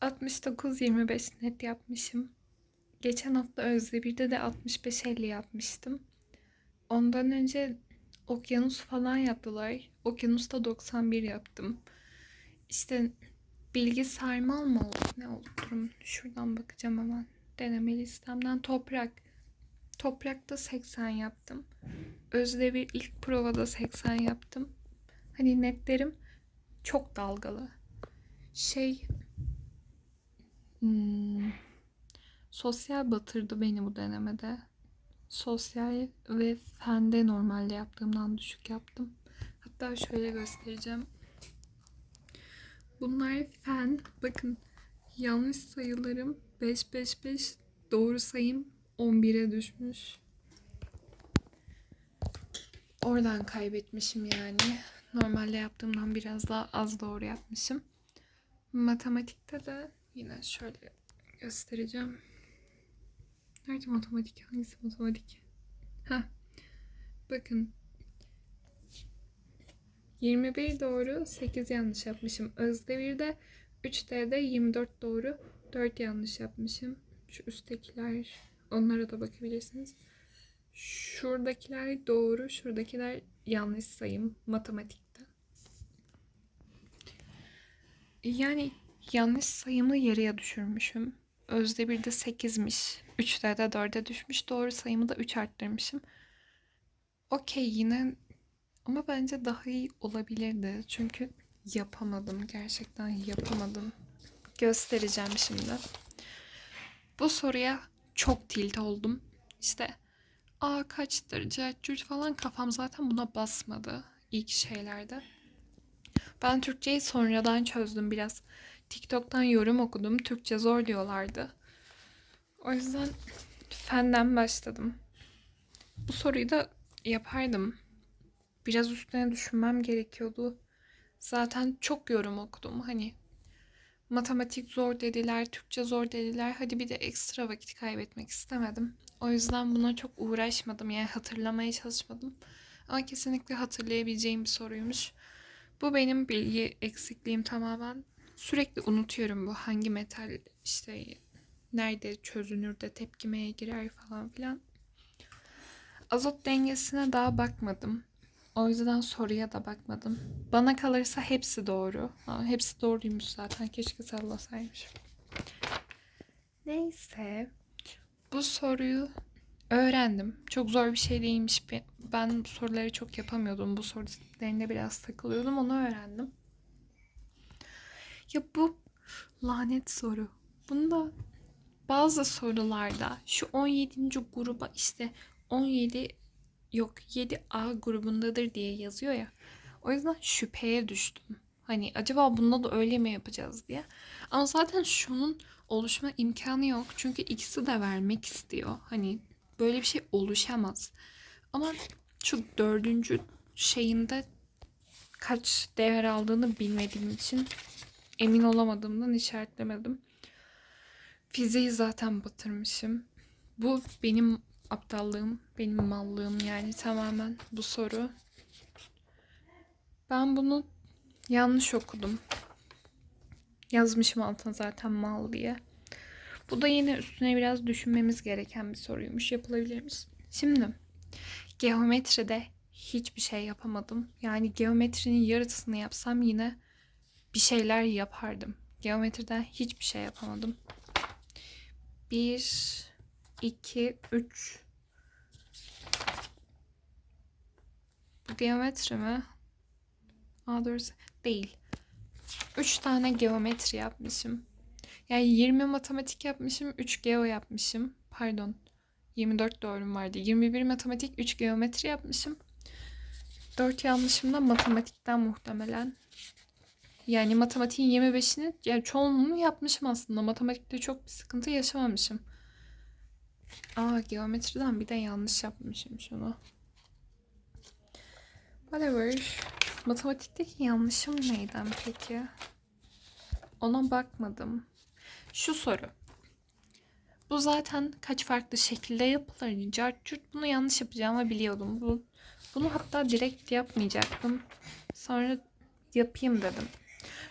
69-25 net yapmışım. Geçen hafta Özde birde de 65-50 yapmıştım. Ondan önce okyanus falan yaptılar. Okyanusta 91 yaptım. İşte bilgi sarmal mı oldu? Ne oldu? Durun şuradan bakacağım hemen. Deneme listemden toprak. Toprakta 80 yaptım. Özde bir ilk provada 80 yaptım. Hani netlerim çok dalgalı. Şey hmm, sosyal batırdı beni bu denemede. Sosyal ve fende normalde yaptığımdan düşük yaptım. Hatta şöyle göstereceğim. Bunlar fen. Bakın yanlış sayılarım 5 5 5 doğru sayım 11'e düşmüş. Oradan kaybetmişim yani. Normalde yaptığımdan biraz daha az doğru yapmışım. Matematikte de yine şöyle göstereceğim. Nerede matematik? Hangisi matematik? Ha. Bakın. 21 doğru, 8 yanlış yapmışım. Özdevir'de 3D'de 24 doğru, 4 yanlış yapmışım. Şu üsttekiler, onlara da bakabilirsiniz. Şuradakiler doğru, şuradakiler yanlış sayım matematikte. Yani yanlış sayımı yarıya düşürmüşüm. Özde bir de 8'miş. 3'te de 4'e düşmüş. Doğru sayımı da 3 arttırmışım. Okey yine ama bence daha iyi olabilirdi. Çünkü yapamadım. Gerçekten yapamadım. Göstereceğim şimdi. Bu soruya çok tilt oldum. İşte A kaçtır, cürt falan kafam zaten buna basmadı ilk şeylerde. Ben Türkçeyi sonradan çözdüm biraz. TikTok'tan yorum okudum. Türkçe zor diyorlardı. O yüzden fenden başladım. Bu soruyu da yapardım. Biraz üstüne düşünmem gerekiyordu. Zaten çok yorum okudum. Hani matematik zor dediler, Türkçe zor dediler. Hadi bir de ekstra vakit kaybetmek istemedim. O yüzden buna çok uğraşmadım. Yani hatırlamaya çalışmadım. Ama kesinlikle hatırlayabileceğim bir soruymuş. Bu benim bilgi eksikliğim tamamen. Sürekli unutuyorum bu hangi metal işte nerede çözünür de tepkimeye girer falan filan. Azot dengesine daha bakmadım. O yüzden soruya da bakmadım. Bana kalırsa hepsi doğru. Ha, hepsi doğruymuş zaten. Keşke sallasaymışım. Neyse. Bu soruyu öğrendim. Çok zor bir şey değilmiş. Ben bu soruları çok yapamıyordum. Bu sorularında biraz takılıyordum. Onu öğrendim. Ya bu lanet soru. Bunda bazı sorularda şu 17. gruba işte 17 yok 7A grubundadır diye yazıyor ya. O yüzden şüpheye düştüm. Hani acaba bunda da öyle mi yapacağız diye. Ama zaten şunun oluşma imkanı yok. Çünkü ikisi de vermek istiyor. Hani böyle bir şey oluşamaz. Ama şu dördüncü şeyinde kaç değer aldığını bilmediğim için emin olamadığımdan işaretlemedim. Fiziği zaten batırmışım. Bu benim aptallığım, benim mallığım yani tamamen bu soru. Ben bunu yanlış okudum. Yazmışım altına zaten mal diye. Bu da yine üstüne biraz düşünmemiz gereken bir soruymuş. Yapılabilirmiş. Şimdi geometride hiçbir şey yapamadım. Yani geometrinin yarısını yapsam yine bir şeyler yapardım. Geometriden hiçbir şey yapamadım. 1 2 3 Bu geometri mi? Aa doğrusu değil. 3 tane geometri yapmışım. Yani 20 matematik yapmışım, 3 geo yapmışım. Pardon. 24 doğrum vardı. 21 matematik, 3 geometri yapmışım. 4 yanlışım da matematikten muhtemelen. Yani matematiğin 25'ini yani çoğunluğunu yapmışım aslında. Matematikte çok bir sıkıntı yaşamamışım. Aa geometriden bir de yanlış yapmışım şunu. Whatever. Matematikteki yanlışım neyden peki? Ona bakmadım. Şu soru. Bu zaten kaç farklı şekilde yapılır. Cart bunu yanlış yapacağımı biliyordum. Bu, bunu hatta direkt yapmayacaktım. Sonra yapayım dedim.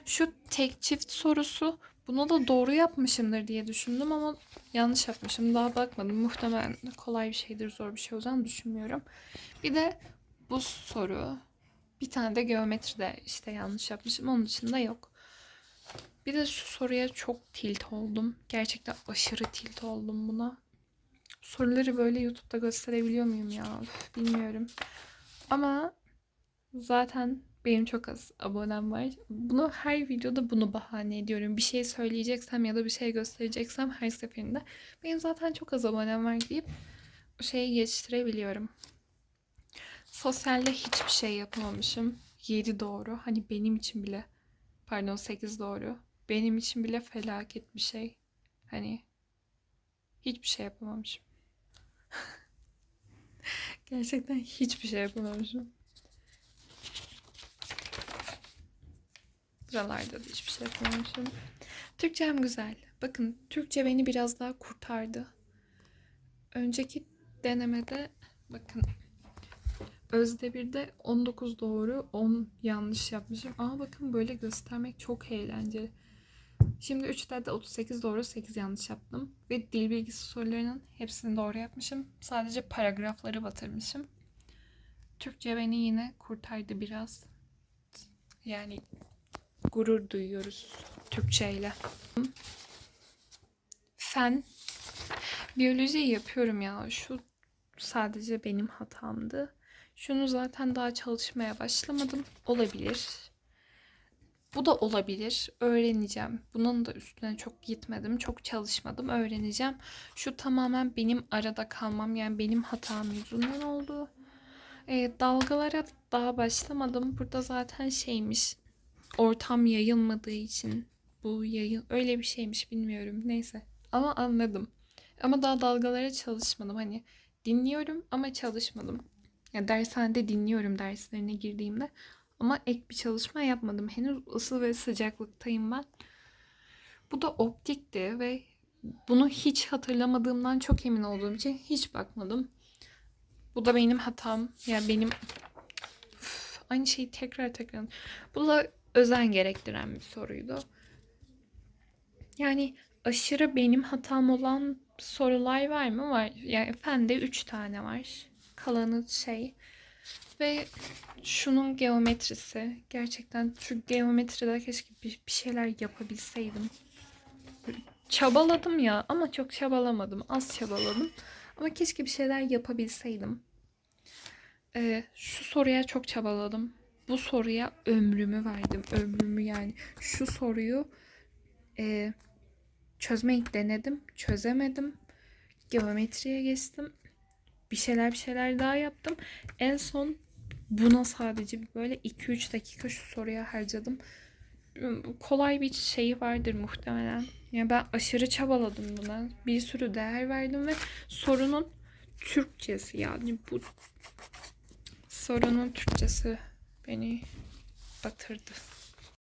Şu tek çift sorusu Bunu da doğru yapmışımdır diye düşündüm ama yanlış yapmışım. Daha bakmadım. Muhtemelen kolay bir şeydir, zor bir şey olacağını düşünmüyorum. Bir de bu soru. Bir tane de geometride işte yanlış yapmışım. Onun dışında yok. Bir de şu soruya çok tilt oldum. Gerçekten aşırı tilt oldum buna. Soruları böyle YouTube'da gösterebiliyor muyum ya? Bilmiyorum. Ama zaten benim çok az abonem var. Bunu her videoda bunu bahane ediyorum. Bir şey söyleyeceksem ya da bir şey göstereceksem her seferinde benim zaten çok az abonem var deyip şeyi geçiştirebiliyorum. Sosyalde hiçbir şey yapamamışım. 7 doğru. Hani benim için bile pardon 8 doğru. Benim için bile felaket bir şey. Hani hiçbir şey yapamamışım. Gerçekten hiçbir şey yapamamışım. Buralarda da hiçbir şey yapamamışım. Türkçem güzel. Bakın Türkçe beni biraz daha kurtardı. Önceki denemede bakın Özde bir de 19 doğru 10 yanlış yapmışım. Ama bakın böyle göstermek çok eğlenceli. Şimdi 3'te de 38 doğru 8 yanlış yaptım. Ve dil bilgisi sorularının hepsini doğru yapmışım. Sadece paragrafları batırmışım. Türkçe beni yine kurtardı biraz. Yani gurur duyuyoruz Türkçeyle. Fen. Biyolojiyi yapıyorum ya. Şu sadece benim hatamdı. Şunu zaten daha çalışmaya başlamadım. Olabilir. Bu da olabilir. Öğreneceğim. Bunun da üstüne çok gitmedim. Çok çalışmadım. Öğreneceğim. Şu tamamen benim arada kalmam. Yani benim hatam yüzünden oldu. Ee, dalgalara daha başlamadım. Burada zaten şeymiş. Ortam yayılmadığı için bu yayın öyle bir şeymiş bilmiyorum. Neyse. Ama anladım. Ama daha dalgalara çalışmadım. Hani dinliyorum ama çalışmadım. Ya dershanede dinliyorum derslerine girdiğimde. Ama ek bir çalışma yapmadım. Henüz ısı ve sıcaklıktayım ben. Bu da optikti ve bunu hiç hatırlamadığımdan çok emin olduğum için hiç bakmadım. Bu da benim hatam. Yani benim Üf, aynı şeyi tekrar tekrar. Bu da özen gerektiren bir soruydu. Yani aşırı benim hatam olan sorular var mı? Var. Yani fende 3 tane var. Kalanı şey. Ve şunun geometrisi. Gerçekten şu geometride keşke bir, bir şeyler yapabilseydim. Çabaladım ya ama çok çabalamadım. Az çabaladım. Ama keşke bir şeyler yapabilseydim. Ee, şu soruya çok çabaladım. Bu soruya ömrümü verdim. Ömrümü yani. Şu soruyu e, çözmeyi denedim. Çözemedim. Geometriye geçtim. Bir şeyler bir şeyler daha yaptım. En son buna sadece böyle 2-3 dakika şu soruya harcadım. Kolay bir şeyi vardır muhtemelen. Yani ben aşırı çabaladım buna. Bir sürü değer verdim ve sorunun Türkçesi yani bu sorunun Türkçesi beni batırdı.